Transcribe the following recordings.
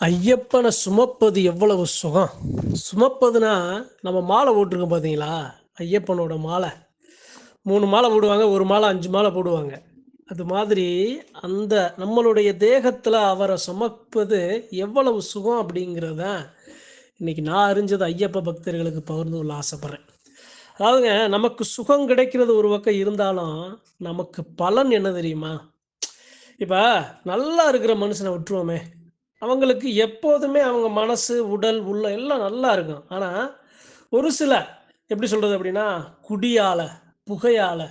ஐயப்பனை சுமப்பது எவ்வளவு சுகம்? சுமப்பதுனா நம்ம மாலை போட்டிருக்கோம் பார்த்தீங்களா ஐயப்பனோட மாலை. மூணு மாலை போடுவாங்க ஒரு மாலை அஞ்சு மாலை போடுவாங்க. அது மாதிரி அந்த நம்மளுடைய தேகத்தில் அவரை சுமப்பது எவ்வளவு சுகம் அப்படிங்கிறத இன்னைக்கு நான் அறிஞ்சது ஐயப்ப பக்தர்களுக்கு பகிர்ந்து கொள்ள ஆசைப்பட்றேன். அதாவதுங்க நமக்கு சுகம் கிடைக்கிறது ஒரு பக்கம் இருந்தாலும் நமக்கு பலன் என்ன தெரியுமா? இப்போ நல்லா இருக்கிற மனுஷனை விட்டுருவோமே. அவங்களுக்கு எப்போதுமே அவங்க மனசு உடல் உள்ள எல்லாம் நல்லா இருக்கும். ஆனால் ஒரு சில எப்படி சொல்கிறது அப்படின்னா குடியால் புகையால்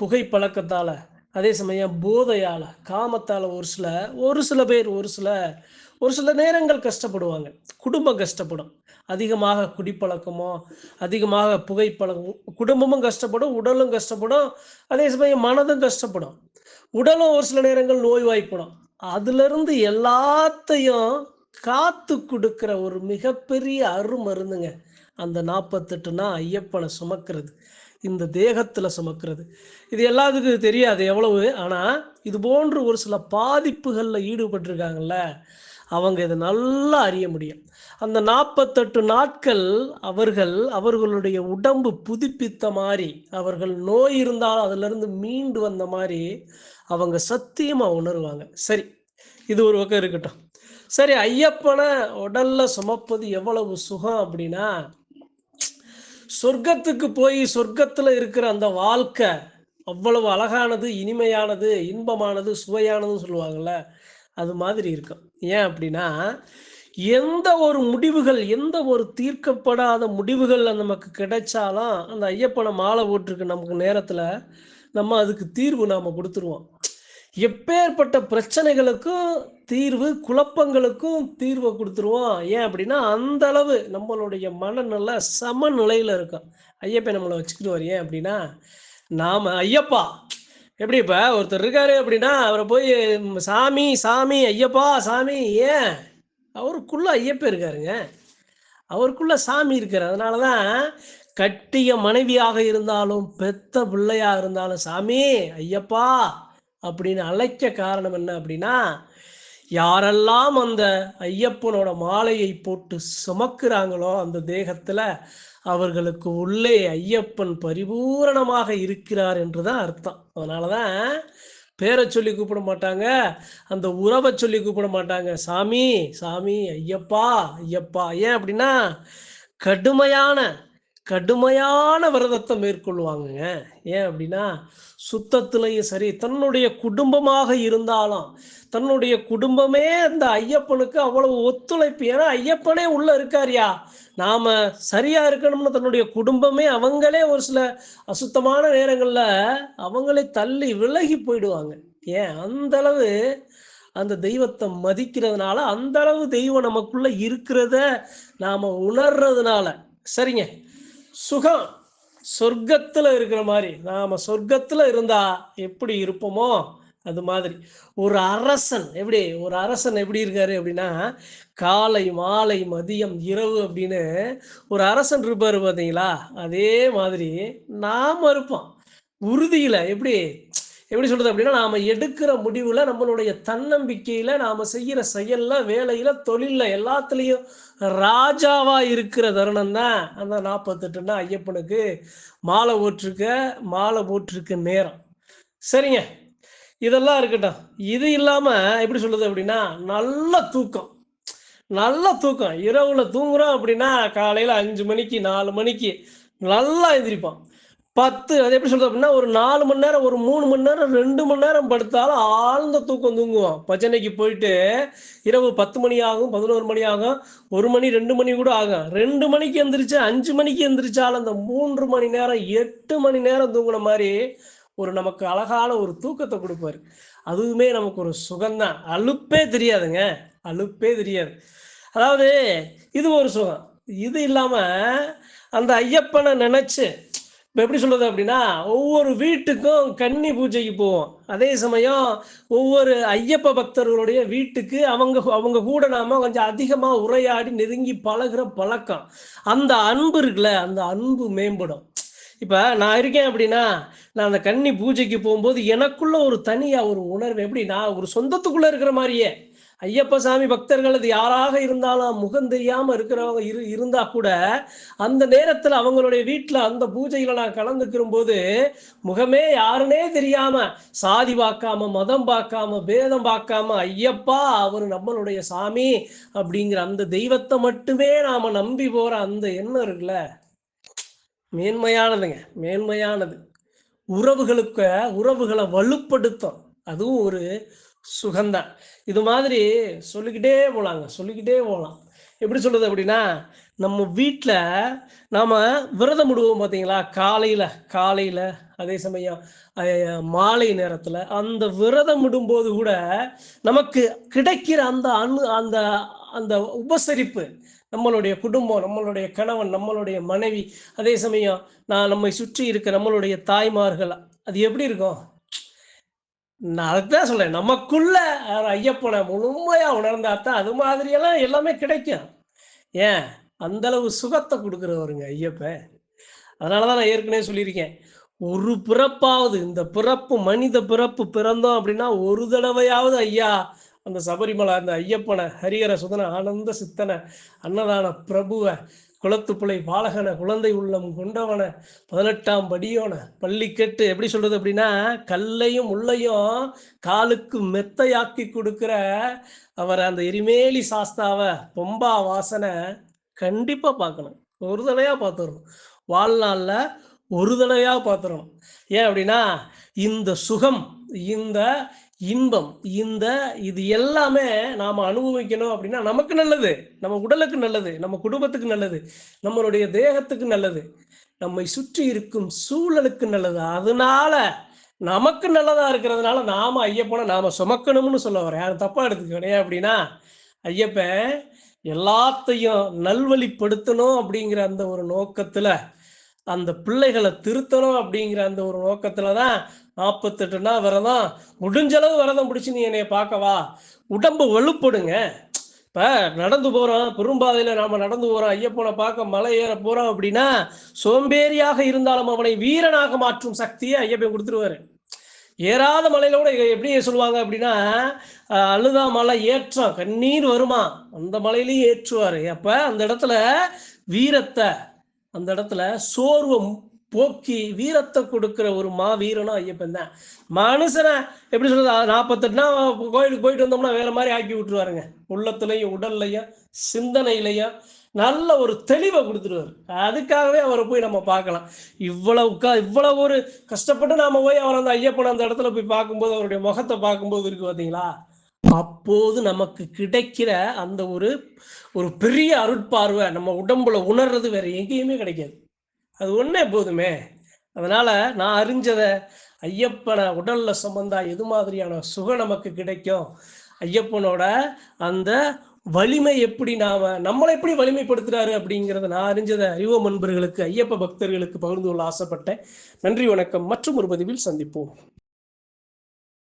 புகை பழக்கத்தால் அதே சமயம் போதையால் காமத்தால் ஒரு சில ஒரு சில பேர் ஒரு சில ஒரு சில நேரங்கள் கஷ்டப்படுவாங்க. குடும்பம் கஷ்டப்படும். அதிகமாக குடிப்பழக்கமோ அதிகமாக புகைப்பழக்கம் குடும்பமும் கஷ்டப்படும் உடலும் கஷ்டப்படும் அதே சமயம் மனதும் கஷ்டப்படும். உடலும் ஒரு சில நேரங்கள் நோய்வாய்ப்படும். அதுலேருந்து எல்லாத்தையும் காத்து கொடுக்குற ஒரு மிகப்பெரிய அருமருந்துங்க. அந்த நாற்பத்தெட்டுனா ஐயப்பனை சுமக்கிறது. இந்த தேகத்தில் சுமக்கிறது. இது எல்லாத்துக்கும் தெரியாது எவ்வளவு ஆனால் இது போன்று ஒரு சில பாதிப்புகளில் ஈடுபட்டிருக்காங்கல்ல அவங்க இதை நல்லா அறிய முடியும். அந்த நாற்பத்தெட்டு நாட்கள் அவர்கள் அவர்களுடைய உடம்பு புதுப்பித்த மாதிரி அவர்கள் நோய் இருந்தால் அதிலிருந்து மீண்டு வந்த மாதிரி அவங்க சத்தியமாக உணருவாங்க. சரி இது ஒரு பக்கம் இருக்கட்டும். சரி ஐயப்பனை உடல்ல சுமப்பது எவ்வளவு சுகம் அப்படின்னா சொர்க்கத்துக்கு போய் சொர்க்கத்தில் இருக்கிற அந்த வாழ்க்கை அவ்வளவு அழகானது இனிமையானது இன்பமானது சுவையானதுன்னு சொல்லுவாங்கள்ல அது மாதிரி இருக்கும். ஏன் அப்படின்னா எந்த ஒரு முடிவுகள் எந்த ஒரு தீர்க்கப்படாத முடிவுகள் நமக்கு கிடைச்சாலும் அந்த ஐயப்பனை மாலை போட்டிருக்கு நமக்கு நேரத்தில் நம்ம அதுக்கு தீர்வு நாம் கொடுத்துருவோம். எப்பேற்பட்ட பிரச்சனைகளுக்கும் தீர்வு குழப்பங்களுக்கும் தீர்வை கொடுத்துருவோம். ஏன் அப்படின்னா அந்த அளவு நம்மளுடைய மனநிலை சமநிலையில் இருக்கும். ஐயப்பா நம்மளை வச்சுக்கிடுவார். ஏன் அப்படின்னா நாம் ஐயப்பா. எப்படி இப்போ ஒருத்தர் இருக்காரு அப்படின்னா அவரை போய் சாமி சாமி ஐயப்பா சாமி. ஏன்? அவருக்குள்ள ஐயப்பா இருக்காருங்க. அவருக்குள்ள சாமி இருக்கார். அதனால தான் கட்டிய மனைவியாக இருந்தாலும் பெத்த பிள்ளையா இருந்தாலும் சாமி ஐயப்பா! அப்படின்னு அழைக்க காரணம் என்ன அப்படின்னா யாரெல்லாம் அந்த ஐயப்பனோட மாலையை போட்டு சுமக்கிறாங்களோ அந்த தேகத்துல அவர்களுக்கு உள்ளே ஐயப்பன் பரிபூரணமாக இருக்கிறார் என்றுதான் அர்த்தம். அதனாலதான் பேரை சொல்லி கூப்பிட மாட்டாங்க அந்த உறவை சொல்லி கூப்பிட மாட்டாங்க சாமி சாமி ஐயப்பா ஐயப்பா! ஏன் அப்படின்னா கடுமையான கடுமையான விரதத்தை மேற்கொள்வாங்கங்க. ஏன் அப்படின்னா சுத்தத்திலையும் சரி தன்னுடைய குடும்பமாக இருந்தாலும் தன்னுடைய குடும்பமே அந்த ஐயப்பனுக்கு அவ்வளவு ஒத்துழைப்பு. ஏன்னா ஐயப்பனே உள்ள இருக்காருயா. நாம சரியா இருக்கணும்னு தன்னுடைய குடும்பமே அவங்களே ஒரு சில அசுத்தமான நேரங்கள்ல அவங்களே தள்ளி விலகி போயிடுவாங்க. ஏன்? அந்த அளவு அந்த தெய்வத்தை மதிக்கிறதுனால அந்த அளவு தெய்வம் நமக்குள்ள இருக்கிறத நாம உணர்றதுனால. சரிங்க. சுகம். சொர்க்கத்தில் இருக்கிற மாதிரி. நாம் சொர்க்கத்தில் இருந்தால் எப்படி இருப்போமோ? அது மாதிரி. ஒரு அரசன் எப்படி? ஒரு அரசன் எப்படி இருக்காரு அப்படின்னா காலை மாலை மதியம் இரவு அப்படின்னு ஒரு அரசன் இருப்பார் பார்த்தீங்களா அதே மாதிரி நாம் இருப்போம். உறுதியில் எப்படி? எப்படி சொல்றது அப்படின்னா நாம எடுக்கிற முடிவுல நம்மளுடைய தன்னம்பிக்கையில நாம செய்யற செயல்ல வேலையில தொழில்ல எல்லாத்துலயும் ராஜாவா இருக்கிற தருணம் தான் அந்த நாற்பத்தெட்டுன்னா ஐயப்பனுக்கு மாலை போட்டிருக்க மாலை போட்டிருக்க நேரம். சரிங்க. இதெல்லாம் இருக்கட்டும். இது இல்லாம எப்படி சொல்றது அப்படின்னா நல்ல தூக்கம். நல்ல தூக்கம். இரவுல தூங்குறோம் அப்படின்னா காலையில அஞ்சு மணிக்கு நாலு மணிக்கு நல்லா எந்திரிப்போம். பத்து அது எப்படி சொல்றது அப்படின்னா ஒரு நாலு மணி நேரம் ஒரு மூணு மணி நேரம் ரெண்டு மணி நேரம் படுத்தாலும் ஆழ்ந்த தூக்கம் தூங்குவோம் பஜனைக்கு போயிட்டு இரவு பத்து மணி ஆகும் பதினோரு மணி ஆகும் ஒரு மணி ரெண்டு மணி கூட ஆகும். ரெண்டு மணிக்கு எந்திரிச்சு அஞ்சு மணிக்கு எந்திரிச்சாலும் அந்த மூன்று மணி நேரம் எட்டு மணி நேரம் தூங்குன மாதிரி ஒரு நமக்கு அழகான ஒரு தூக்கத்தை கொடுப்பாரு. அதுவுமே நமக்கு ஒரு சுகம்தான். அலுப்பே தெரியாதுங்க. அலுப்பே தெரியாது. அதாவது இது ஒரு சுகம். இது இல்லாமல் அந்த ஐயப்பனை நினச்சி இப்போ எப்படி சொல்றது அப்படின்னா ஒவ்வொரு வீட்டுக்கும் கன்னி பூஜைக்கு போவோம். அதே சமயம் ஒவ்வொரு ஐயப்ப பக்தர்களுடைய வீட்டுக்கு அவங்க அவங்க கூட நாம கொஞ்சம் அதிகமாக உரையாடி நெருங்கி பழகுற பழக்கம். அந்த அன்பு இருக்குல்ல அந்த அன்பு மேம்படும். இப்போ நான் இருக்கேன் அப்படின்னா நான் அந்த கன்னி பூஜைக்கு போகும்போது எனக்குள்ள ஒரு தனியாக ஒரு உணர்வு. எப்படி? நான் ஒரு சொந்தத்துக்குள்ளே இருக்கிற மாதிரியே. ஐயப்ப சாமி பக்தர்கள் அது யாராக இருந்தாலும் முகம் தெரியாம இருக்கிறவங்க இரு இருந்தா கூட அந்த நேரத்துல அவங்களுடைய வீட்டுல அந்த பூஜையில நான் கலந்துக்கிற போது முகமே யாருனே தெரியாம சாதி பார்க்காம மதம் பார்க்காம பேதம் பார்க்காம ஐயப்பா அவர் நம்மளுடைய சாமி அப்படிங்கிற அந்த தெய்வத்தை மட்டுமே நாம நம்பி போற அந்த எண்ணம் இருக்குல்ல. மேன்மையானதுங்க மேன்மையானது. உறவுகளுக்கு உறவுகளை வலுப்படுத்தும். அதுவும் ஒரு சுகந்தான் இது மாதிரி சொல்லிக்கிட்டே போகலாங்க சொல்லிக்கிட்டே போகலாம் எப்படி சொல்கிறது அப்படின்னா நம்ம வீட்டில் நாம் விரதம் விடுவோம் பார்த்தீங்களா காலையில் காலையில் அதே சமயம் மாலை நேரத்தில் அந்த விரதம் விடும்போது கூட நமக்கு கிடைக்கிற அந்த அணு அந்த அந்த உபசரிப்பு நம்மளுடைய குடும்பம் நம்மளுடைய கணவன் நம்மளுடைய மனைவி அதே சமயம் நான் நம்மை சுற்றி இருக்க நம்மளுடைய தாய்மார்கள் அது எப்படி இருக்கும்? நான் அதுதான் சொல்றேன். நமக்குள்ள ஐயப்பனை முழுமையா உணர்ந்தா தான் அது மாதிரியெல்லாம் எல்லாமே கிடைக்கும். ஏன்? அந்த அளவு சுகத்தை கொடுக்குறவருங்க ஐயப்பன். அதனாலதான் நான் ஏற்கனவே சொல்லியிருக்கேன். ஒரு பிறப்பாவது இந்த பிறப்பு மனித பிறப்பு பிறந்தோம் அப்படின்னா ஒரு தடவையாவது ஐயா அந்த சபரிமலை அந்த ஐயப்பனை ஹரிஹர சுதன ஆனந்த சித்தனை அன்னதான பிரபுவை குளத்துப்புளை பாலகனை குழந்தை உள்ளம் கொண்டவனை பதினெட்டாம் படியோன பள்ளிக்கட்டு எப்படி சொல்றது அப்படின்னா கல்லையும் முள்ளையும் காலுக்கு மெத்தையாக்கி கொடுக்கிற அவர் அந்த எரிமேலி சாஸ்தாவை பொம்பா வாசனை கண்டிப்பாக பார்க்கணும். ஒரு தடவையா பார்த்துடணும் வாழ்நாளில் ஒரு தடவையா பார்த்துடணும் ஏன் அப்படின்னா இந்த சுகம் இந்த இன்பம். இந்த இது எல்லாமே நாம் அனுபவிக்கணும் அப்படின்னா நமக்கு நல்லது. நம்ம உடலுக்கு நல்லது. நம்ம குடும்பத்துக்கு நல்லது. நம்மளுடைய தேகத்துக்கு நல்லது. நம்மை சுற்றி இருக்கும் சூழலுக்கு நல்லது. அதனால நமக்கு நல்லதா இருக்கிறதுனால நாம ஐயப்பனை நாம சுமக்கணும்னு சொல்ல வரேன் யாரும் தப்பா எடுத்துக்கணும் ஏன் அப்படின்னா ஐயப்பன் எல்லாத்தையும் நல்வழிப்படுத்தணும் அப்படிங்கிற அந்த ஒரு நோக்கத்துல அந்த பிள்ளைகளை திருத்தணும் அப்படிங்கிற அந்த ஒரு நோக்கத்துல தான் நாற்பத்தெட்டுனா விரதம். முடிஞ்சளவு விரதம் பிடிச்சி நீ என்னைய பார்க்கவா உடம்பு வலுப்படுங்க. இப்போ நடந்து போகிறோம் பெரும்பாதையில் நாம் நடந்து போகிறோம் ஐயப்பனை பார்க்க மலை ஏற போகிறோம் அப்படின்னா சோம்பேறியாக இருந்தாலும் அவனை வீரனாக மாற்றும் சக்தியை ஐயப்பன் கொடுத்துருவாரு. ஏறாத மலையில கூட எப்படி சொல்லுவாங்க அப்படின்னா அழுதா மலை ஏற்றம் கண்ணீர் வருமா? அந்த மலையிலையும் ஏற்றுவார். அப்போ அந்த இடத்துல வீரத்தை அந்த இடத்துல சோர்வம் போக்கி வீரத்தை கொடுக்கிற ஒரு மா வீரனும் ஐயப்பன் தான். மனுஷனை எப்படி சொல்றது? நாற்பத்தெட்டுனா கோயிலுக்கு போயிட்டு வந்தோம்னா வேற மாதிரி ஆக்கி விட்டுருவாருங்க. உள்ளத்துலையும் உடல்லையும் சிந்தனையிலையும் நல்ல ஒரு தெளிவை கொடுத்துருவாரு. அதுக்காகவே அவரை போய் நம்ம பார்க்கலாம். இவ்வளவு க இவ்வளவு ஒரு கஷ்டப்பட்டு நாம போய் அவர் அந்த ஐயப்பன் அந்த இடத்துல போய் பார்க்கும்போது அவருடைய முகத்தை பார்க்கும்போது இருக்கு பார்த்தீங்களா அப்போது நமக்கு கிடைக்கிற அந்த ஒரு ஒரு பெரிய அருட்பார்வை நம்ம உடம்புல உணர்றது வேற எங்கேயுமே கிடைக்காது. அது ஒன்றே போதுமே. அதனால நான் அறிஞ்சதை ஐயப்பனை உடல்ல சம்பந்தா எது மாதிரியான சுகம் நமக்கு கிடைக்கும்? ஐயப்பனோட அந்த வலிமை எப்படி நாம நம்மளை எப்படி வலிமைப்படுத்துறாரு அப்படிங்கிறத நான் அறிஞ்சதை அறிவ நண்பர்களுக்கு ஐயப்ப பக்தர்களுக்கு பகிர்ந்து கொள்ள ஆசைப்பட்டேன். நன்றி வணக்கம். மற்றும் ஒரு பதிவில் சந்திப்போம்.